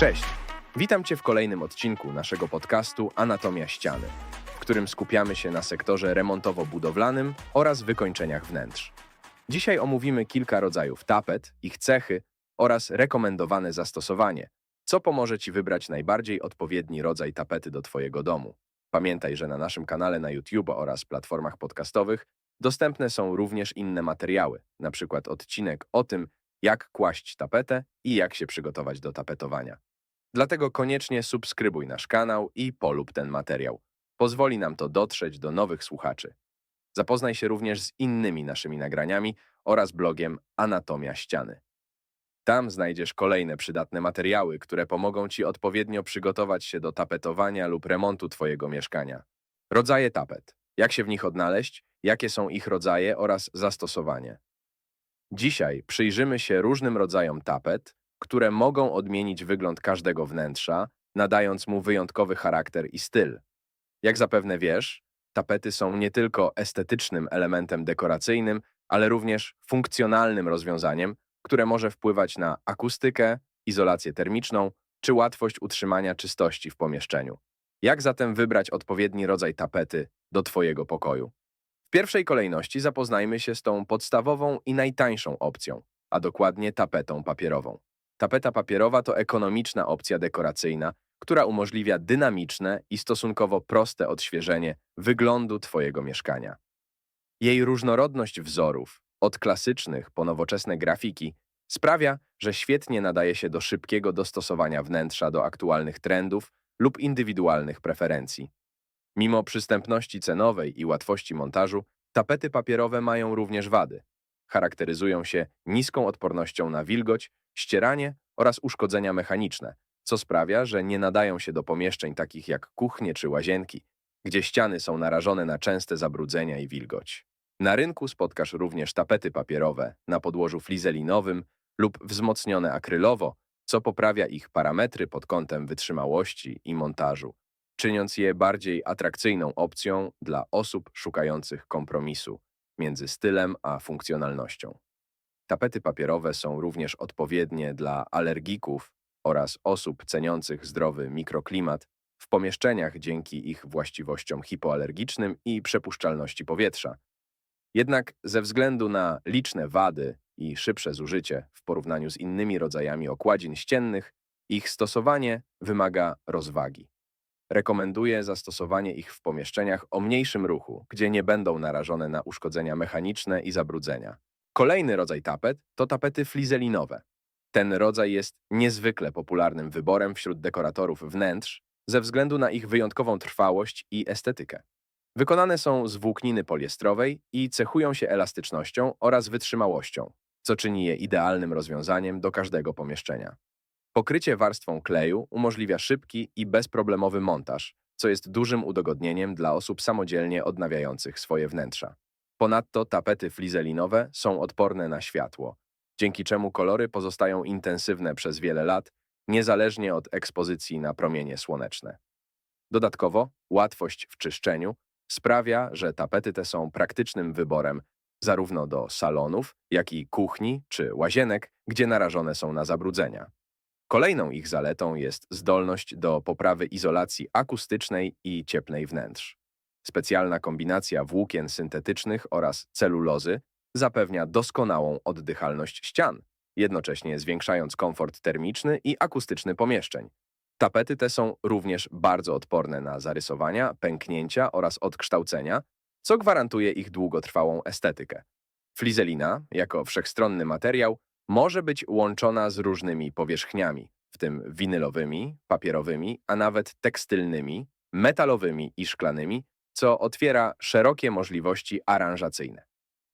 Cześć! Witam Cię w kolejnym odcinku naszego podcastu Anatomia ściany, w którym skupiamy się na sektorze remontowo-budowlanym oraz wykończeniach wnętrz. Dzisiaj omówimy kilka rodzajów tapet, ich cechy oraz rekomendowane zastosowanie, co pomoże Ci wybrać najbardziej odpowiedni rodzaj tapety do Twojego domu. Pamiętaj, że na naszym kanale na YouTube oraz platformach podcastowych dostępne są również inne materiały, przykład odcinek o tym, jak kłaść tapetę i jak się przygotować do tapetowania. Dlatego koniecznie subskrybuj nasz kanał i polub ten materiał. Pozwoli nam to dotrzeć do nowych słuchaczy. Zapoznaj się również z innymi naszymi nagraniami oraz blogiem Anatomia Ściany. Tam znajdziesz kolejne przydatne materiały, które pomogą Ci odpowiednio przygotować się do tapetowania lub remontu Twojego mieszkania. Rodzaje tapet. Jak się w nich odnaleźć, jakie są ich rodzaje oraz zastosowanie. Dzisiaj przyjrzymy się różnym rodzajom tapet, które mogą odmienić wygląd każdego wnętrza, nadając mu wyjątkowy charakter i styl. Jak zapewne wiesz, tapety są nie tylko estetycznym elementem dekoracyjnym, ale również funkcjonalnym rozwiązaniem, które może wpływać na akustykę, izolację termiczną czy łatwość utrzymania czystości w pomieszczeniu. Jak zatem wybrać odpowiedni rodzaj tapety do Twojego pokoju? Pierwszej kolejności zapoznajmy się z tą podstawową i najtańszą opcją, a dokładnie tapetą papierową. Tapeta papierowa to ekonomiczna opcja dekoracyjna, która umożliwia dynamiczne i stosunkowo proste odświeżenie wyglądu Twojego mieszkania. Jej różnorodność wzorów, od klasycznych po nowoczesne grafiki, sprawia, że świetnie nadaje się do szybkiego dostosowania wnętrza do aktualnych trendów lub indywidualnych preferencji. Mimo przystępności cenowej i łatwości montażu, tapety papierowe mają również wady. Charakteryzują się niską odpornością na wilgoć, ścieranie oraz uszkodzenia mechaniczne, co sprawia, że nie nadają się do pomieszczeń takich jak kuchnie czy łazienki, gdzie ściany są narażone na częste zabrudzenia i wilgoć. Na rynku spotkasz również tapety papierowe na podłożu flizelinowym lub wzmocnione akrylowo, co poprawia ich parametry pod kątem wytrzymałości i montażu, czyniąc je bardziej atrakcyjną opcją dla osób szukających kompromisu między stylem a funkcjonalnością. Tapety papierowe są również odpowiednie dla alergików oraz osób ceniących zdrowy mikroklimat w pomieszczeniach dzięki ich właściwościom hipoalergicznym i przepuszczalności powietrza. Jednak ze względu na liczne wady i szybsze zużycie w porównaniu z innymi rodzajami okładzin ściennych, ich stosowanie wymaga rozwagi. Rekomenduję zastosowanie ich w pomieszczeniach o mniejszym ruchu, gdzie nie będą narażone na uszkodzenia mechaniczne i zabrudzenia. Kolejny rodzaj tapet to tapety flizelinowe. Ten rodzaj jest niezwykle popularnym wyborem wśród dekoratorów wnętrz ze względu na ich wyjątkową trwałość i estetykę. Wykonane są z włókniny poliestrowej i cechują się elastycznością oraz wytrzymałością, co czyni je idealnym rozwiązaniem do każdego pomieszczenia. Pokrycie warstwą kleju umożliwia szybki i bezproblemowy montaż, co jest dużym udogodnieniem dla osób samodzielnie odnawiających swoje wnętrza. Ponadto tapety flizelinowe są odporne na światło, dzięki czemu kolory pozostają intensywne przez wiele lat, niezależnie od ekspozycji na promienie słoneczne. Dodatkowo, łatwość w czyszczeniu sprawia, że tapety te są praktycznym wyborem zarówno do salonów, jak i kuchni czy łazienek, gdzie narażone są na zabrudzenia. Kolejną ich zaletą jest zdolność do poprawy izolacji akustycznej i cieplnej wnętrz. Specjalna kombinacja włókien syntetycznych oraz celulozy zapewnia doskonałą oddychalność ścian, jednocześnie zwiększając komfort termiczny i akustyczny pomieszczeń. Tapety te są również bardzo odporne na zarysowania, pęknięcia oraz odkształcenia, co gwarantuje ich długotrwałą estetykę. Flizelina, jako wszechstronny materiał, może być łączona z różnymi powierzchniami, w tym winylowymi, papierowymi, a nawet tekstylnymi, metalowymi i szklanymi, co otwiera szerokie możliwości aranżacyjne.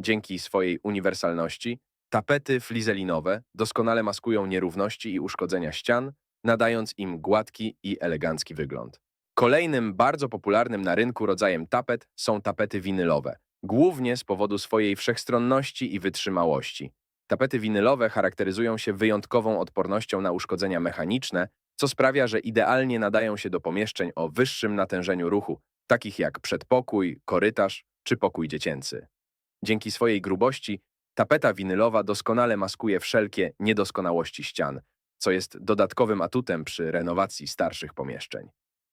Dzięki swojej uniwersalności, tapety flizelinowe doskonale maskują nierówności i uszkodzenia ścian, nadając im gładki i elegancki wygląd. Kolejnym bardzo popularnym na rynku rodzajem tapet są tapety winylowe, głównie z powodu swojej wszechstronności i wytrzymałości. Tapety winylowe charakteryzują się wyjątkową odpornością na uszkodzenia mechaniczne, co sprawia, że idealnie nadają się do pomieszczeń o wyższym natężeniu ruchu, takich jak przedpokój, korytarz czy pokój dziecięcy. Dzięki swojej grubości tapeta winylowa doskonale maskuje wszelkie niedoskonałości ścian, co jest dodatkowym atutem przy renowacji starszych pomieszczeń.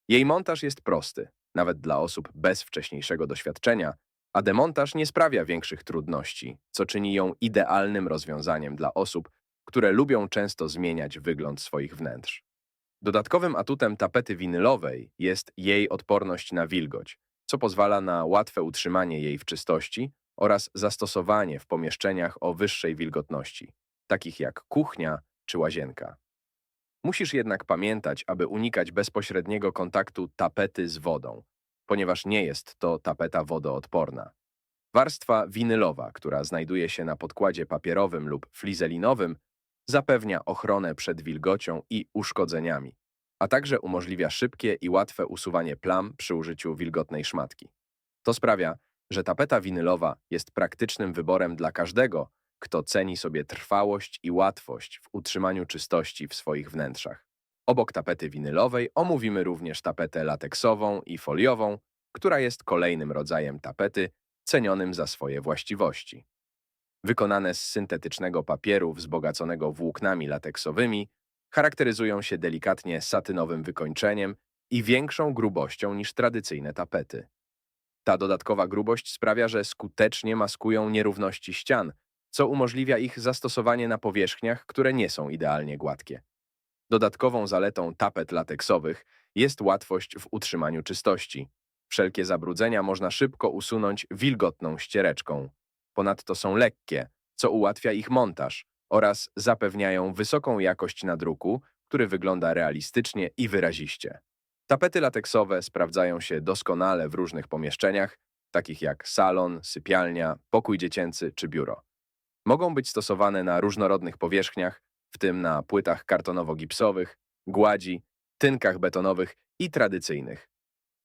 Jej montaż jest prosty, nawet dla osób bez wcześniejszego doświadczenia, a demontaż nie sprawia większych trudności, co czyni ją idealnym rozwiązaniem dla osób, które lubią często zmieniać wygląd swoich wnętrz. Dodatkowym atutem tapety winylowej jest jej odporność na wilgoć, co pozwala na łatwe utrzymanie jej w czystości oraz zastosowanie w pomieszczeniach o wyższej wilgotności, takich jak kuchnia czy łazienka. Musisz jednak pamiętać, aby unikać bezpośredniego kontaktu tapety z wodą, ponieważ nie jest to tapeta wodoodporna. Warstwa winylowa, która znajduje się na podkładzie papierowym lub flizelinowym, zapewnia ochronę przed wilgocią i uszkodzeniami, a także umożliwia szybkie i łatwe usuwanie plam przy użyciu wilgotnej szmatki. To sprawia, że tapeta winylowa jest praktycznym wyborem dla każdego, kto ceni sobie trwałość i łatwość w utrzymaniu czystości w swoich wnętrzach. Obok tapety winylowej omówimy również tapetę lateksową i foliową, która jest kolejnym rodzajem tapety cenionym za swoje właściwości. Wykonane z syntetycznego papieru wzbogaconego włóknami lateksowymi, charakteryzują się delikatnie satynowym wykończeniem i większą grubością niż tradycyjne tapety. Ta dodatkowa grubość sprawia, że skutecznie maskują nierówności ścian, co umożliwia ich zastosowanie na powierzchniach, które nie są idealnie gładkie. Dodatkową zaletą tapet lateksowych jest łatwość w utrzymaniu czystości. Wszelkie zabrudzenia można szybko usunąć wilgotną ściereczką. Ponadto są lekkie, co ułatwia ich montaż oraz zapewniają wysoką jakość nadruku, który wygląda realistycznie i wyraziście. Tapety lateksowe sprawdzają się doskonale w różnych pomieszczeniach, takich jak salon, sypialnia, pokój dziecięcy czy biuro. Mogą być stosowane na różnorodnych powierzchniach, w tym na płytach kartonowo-gipsowych, gładzi, tynkach betonowych i tradycyjnych.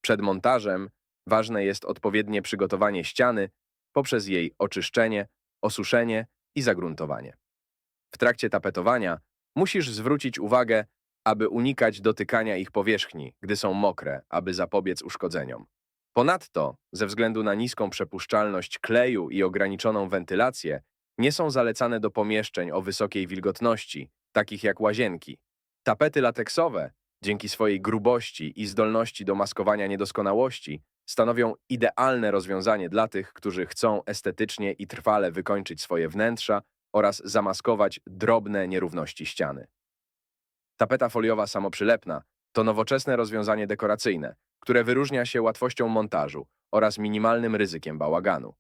Przed montażem ważne jest odpowiednie przygotowanie ściany poprzez jej oczyszczenie, osuszenie i zagruntowanie. W trakcie tapetowania musisz zwrócić uwagę, aby unikać dotykania ich powierzchni, gdy są mokre, aby zapobiec uszkodzeniom. Ponadto, ze względu na niską przepuszczalność kleju i ograniczoną wentylację, nie są zalecane do pomieszczeń o wysokiej wilgotności, takich jak łazienki. Tapety lateksowe, dzięki swojej grubości i zdolności do maskowania niedoskonałości, stanowią idealne rozwiązanie dla tych, którzy chcą estetycznie i trwale wykończyć swoje wnętrza oraz zamaskować drobne nierówności ściany. Tapeta foliowa samoprzylepna to nowoczesne rozwiązanie dekoracyjne, które wyróżnia się łatwością montażu oraz minimalnym ryzykiem bałaganu.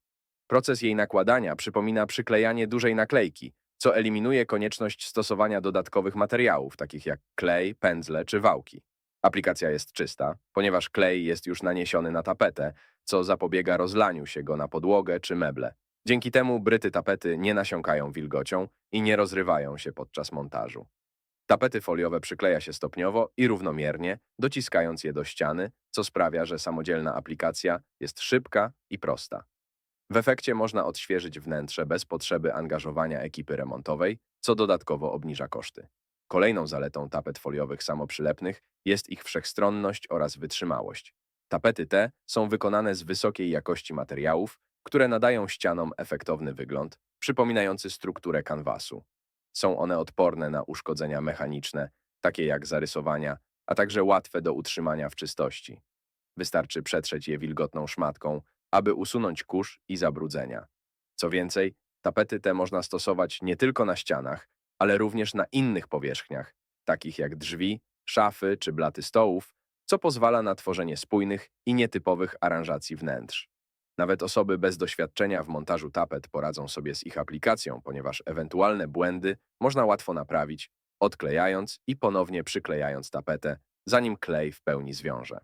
Proces jej nakładania przypomina przyklejanie dużej naklejki, co eliminuje konieczność stosowania dodatkowych materiałów, takich jak klej, pędzle czy wałki. Aplikacja jest czysta, ponieważ klej jest już naniesiony na tapetę, co zapobiega rozlaniu się go na podłogę czy meble. Dzięki temu bryty tapety nie nasiąkają wilgocią i nie rozrywają się podczas montażu. Tapety foliowe przykleja się stopniowo i równomiernie, dociskając je do ściany, co sprawia, że samodzielna aplikacja jest szybka i prosta. W efekcie można odświeżyć wnętrze bez potrzeby angażowania ekipy remontowej, co dodatkowo obniża koszty. Kolejną zaletą tapet foliowych samoprzylepnych jest ich wszechstronność oraz wytrzymałość. Tapety te są wykonane z wysokiej jakości materiałów, które nadają ścianom efektowny wygląd, przypominający strukturę kanwasu. Są one odporne na uszkodzenia mechaniczne, takie jak zarysowania, a także łatwe do utrzymania w czystości. Wystarczy przetrzeć je wilgotną szmatką, aby usunąć kurz i zabrudzenia. Co więcej, tapety te można stosować nie tylko na ścianach, ale również na innych powierzchniach, takich jak drzwi, szafy czy blaty stołów, co pozwala na tworzenie spójnych i nietypowych aranżacji wnętrz. Nawet osoby bez doświadczenia w montażu tapet poradzą sobie z ich aplikacją, ponieważ ewentualne błędy można łatwo naprawić, odklejając i ponownie przyklejając tapetę, zanim klej w pełni zwiąże.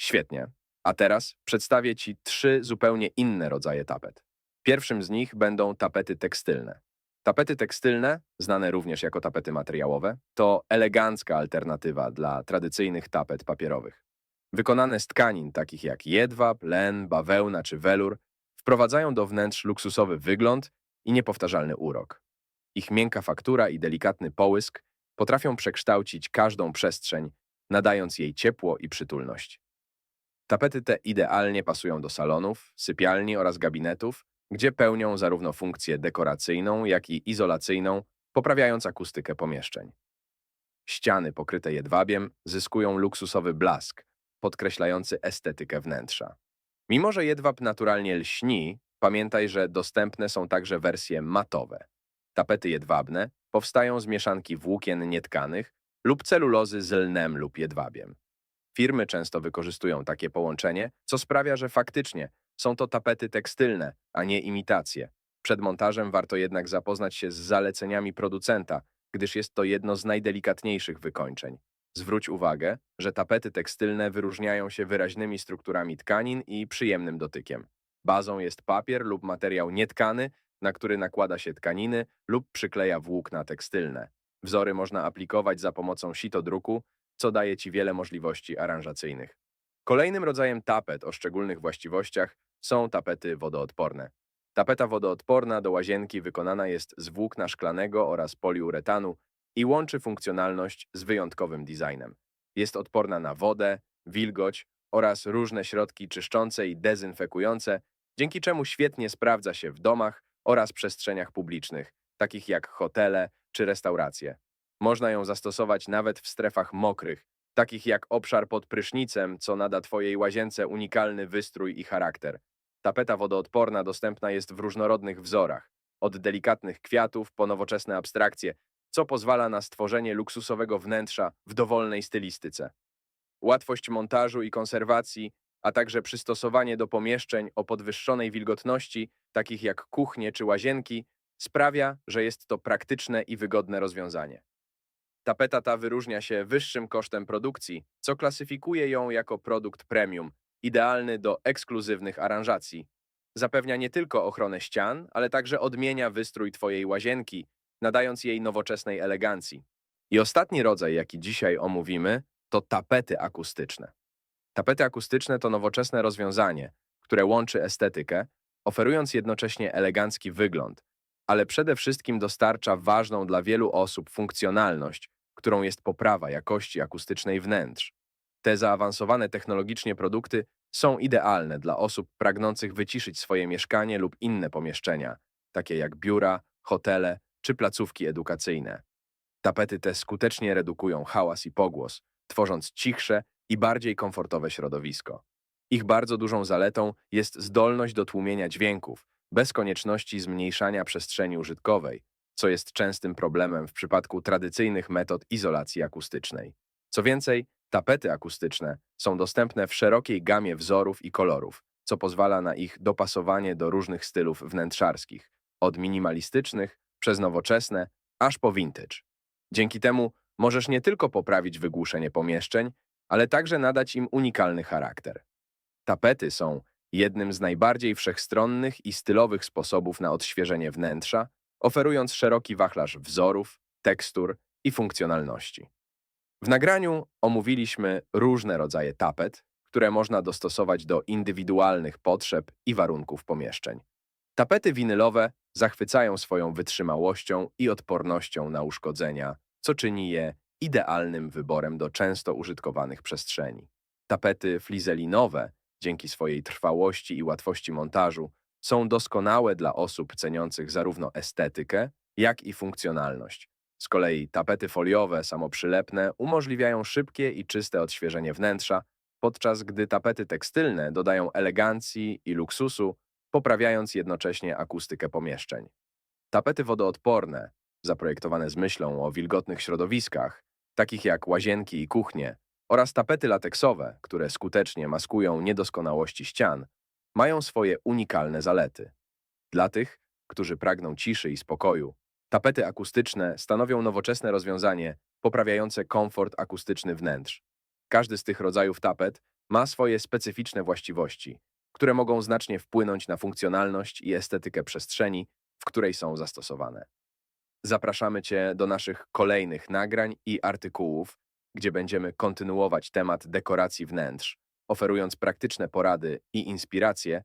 Świetnie. A teraz przedstawię Ci trzy zupełnie inne rodzaje tapet. Pierwszym z nich będą tapety tekstylne. Tapety tekstylne, znane również jako tapety materiałowe, to elegancka alternatywa dla tradycyjnych tapet papierowych. Wykonane z tkanin takich jak jedwab, len, bawełna czy welur, wprowadzają do wnętrz luksusowy wygląd i niepowtarzalny urok. Ich miękka faktura i delikatny połysk potrafią przekształcić każdą przestrzeń, nadając jej ciepło i przytulność. Tapety te idealnie pasują do salonów, sypialni oraz gabinetów, gdzie pełnią zarówno funkcję dekoracyjną, jak i izolacyjną, poprawiając akustykę pomieszczeń. ściany pokryte jedwabiem zyskują luksusowy blask, podkreślający estetykę wnętrza. Mimo, że jedwab naturalnie lśni, pamiętaj, że dostępne są także wersje matowe. Tapety jedwabne powstają z mieszanki włókien nietkanych lub celulozy z lnem lub jedwabiem. Firmy często wykorzystują takie połączenie, co sprawia, że faktycznie są to tapety tekstylne, a nie imitacje. Przed montażem warto jednak zapoznać się z zaleceniami producenta, gdyż jest to jedno z najdelikatniejszych wykończeń. Zwróć uwagę, że tapety tekstylne wyróżniają się wyraźnymi strukturami tkanin i przyjemnym dotykiem. Bazą jest papier lub materiał nietkany, na który nakłada się tkaniny lub przykleja włókna tekstylne. Wzory można aplikować za pomocą sitodruku, co daje Ci wiele możliwości aranżacyjnych. Kolejnym rodzajem tapet o szczególnych właściwościach są tapety wodoodporne. Tapeta wodoodporna do łazienki wykonana jest z włókna szklanego oraz poliuretanu i łączy funkcjonalność z wyjątkowym designem. Jest odporna na wodę, wilgoć oraz różne środki czyszczące i dezynfekujące, dzięki czemu świetnie sprawdza się w domach oraz przestrzeniach publicznych, takich jak hotele czy restauracje. Można ją zastosować nawet w strefach mokrych, takich jak obszar pod prysznicem, co nada Twojej łazience unikalny wystrój i charakter. Tapeta wodoodporna dostępna jest w różnorodnych wzorach, od delikatnych kwiatów po nowoczesne abstrakcje, co pozwala na stworzenie luksusowego wnętrza w dowolnej stylistyce. Łatwość montażu i konserwacji, a także przystosowanie do pomieszczeń o podwyższonej wilgotności, takich jak kuchnie czy łazienki, sprawia, że jest to praktyczne i wygodne rozwiązanie. Tapeta ta wyróżnia się wyższym kosztem produkcji, co klasyfikuje ją jako produkt premium, idealny do ekskluzywnych aranżacji. Zapewnia nie tylko ochronę ścian, ale także odmienia wystrój Twojej łazienki, nadając jej nowoczesnej elegancji. I ostatni rodzaj, jaki dzisiaj omówimy, to tapety akustyczne. Tapety akustyczne to nowoczesne rozwiązanie, które łączy estetykę, oferując jednocześnie elegancki wygląd, ale przede wszystkim dostarcza ważną dla wielu osób funkcjonalność, którą jest poprawa jakości akustycznej wnętrz. Te zaawansowane technologicznie produkty są idealne dla osób pragnących wyciszyć swoje mieszkanie lub inne pomieszczenia, takie jak biura, hotele czy placówki edukacyjne. Tapety te skutecznie redukują hałas i pogłos, tworząc cichsze i bardziej komfortowe środowisko. Ich bardzo dużą zaletą jest zdolność do tłumienia dźwięków, bez konieczności zmniejszania przestrzeni użytkowej, co jest częstym problemem w przypadku tradycyjnych metod izolacji akustycznej. Co więcej, tapety akustyczne są dostępne w szerokiej gamie wzorów i kolorów, co pozwala na ich dopasowanie do różnych stylów wnętrzarskich, od minimalistycznych przez nowoczesne aż po vintage. Dzięki temu możesz nie tylko poprawić wygłuszenie pomieszczeń, ale także nadać im unikalny charakter. Tapety są jednym z najbardziej wszechstronnych i stylowych sposobów na odświeżenie wnętrza, oferując szeroki wachlarz wzorów, tekstur i funkcjonalności. W nagraniu omówiliśmy różne rodzaje tapet, które można dostosować do indywidualnych potrzeb i warunków pomieszczeń. Tapety winylowe zachwycają swoją wytrzymałością i odpornością na uszkodzenia, co czyni je idealnym wyborem do często użytkowanych przestrzeni. Tapety flizelinowe, dzięki swojej trwałości i łatwości montażu, są doskonałe dla osób ceniących zarówno estetykę, jak i funkcjonalność. Z kolei tapety foliowe samoprzylepne umożliwiają szybkie i czyste odświeżenie wnętrza, podczas gdy tapety tekstylne dodają elegancji i luksusu, poprawiając jednocześnie akustykę pomieszczeń. Tapety wodoodporne, zaprojektowane z myślą o wilgotnych środowiskach, takich jak łazienki i kuchnie, oraz tapety lateksowe, które skutecznie maskują niedoskonałości ścian, mają swoje unikalne zalety. Dla tych, którzy pragną ciszy i spokoju, tapety akustyczne stanowią nowoczesne rozwiązanie poprawiające komfort akustyczny wnętrz. Każdy z tych rodzajów tapet ma swoje specyficzne właściwości, które mogą znacznie wpłynąć na funkcjonalność i estetykę przestrzeni, w której są zastosowane. Zapraszamy Cię do naszych kolejnych nagrań i artykułów, gdzie będziemy kontynuować temat dekoracji wnętrz, oferując praktyczne porady i inspiracje,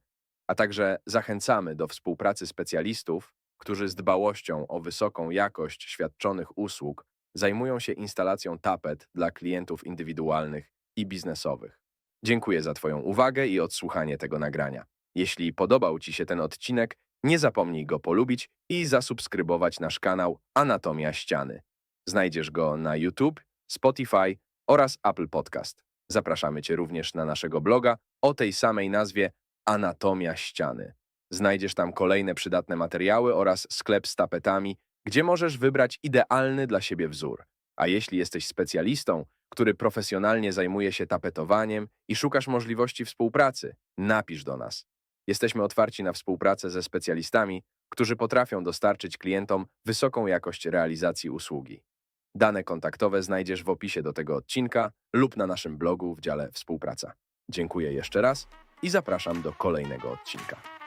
a także zachęcamy do współpracy specjalistów, którzy z dbałością o wysoką jakość świadczonych usług zajmują się instalacją tapet dla klientów indywidualnych i biznesowych. Dziękuję za Twoją uwagę i odsłuchanie tego nagrania. Jeśli podobał Ci się ten odcinek, nie zapomnij go polubić i zasubskrybować nasz kanał Anatomia Ściany. Znajdziesz go na YouTube Spotify oraz Apple Podcast. Zapraszamy Cię również na naszego bloga o tej samej nazwie Anatomia Ściany. Znajdziesz tam kolejne przydatne materiały oraz sklep z tapetami, gdzie możesz wybrać idealny dla siebie wzór. A jeśli jesteś specjalistą, który profesjonalnie zajmuje się tapetowaniem i szukasz możliwości współpracy, napisz do nas. Jesteśmy otwarci na współpracę ze specjalistami, którzy potrafią dostarczyć klientom wysoką jakość realizacji usługi. Dane kontaktowe znajdziesz w opisie do tego odcinka lub na naszym blogu w dziale Współpraca. Dziękuję jeszcze raz i zapraszam do kolejnego odcinka.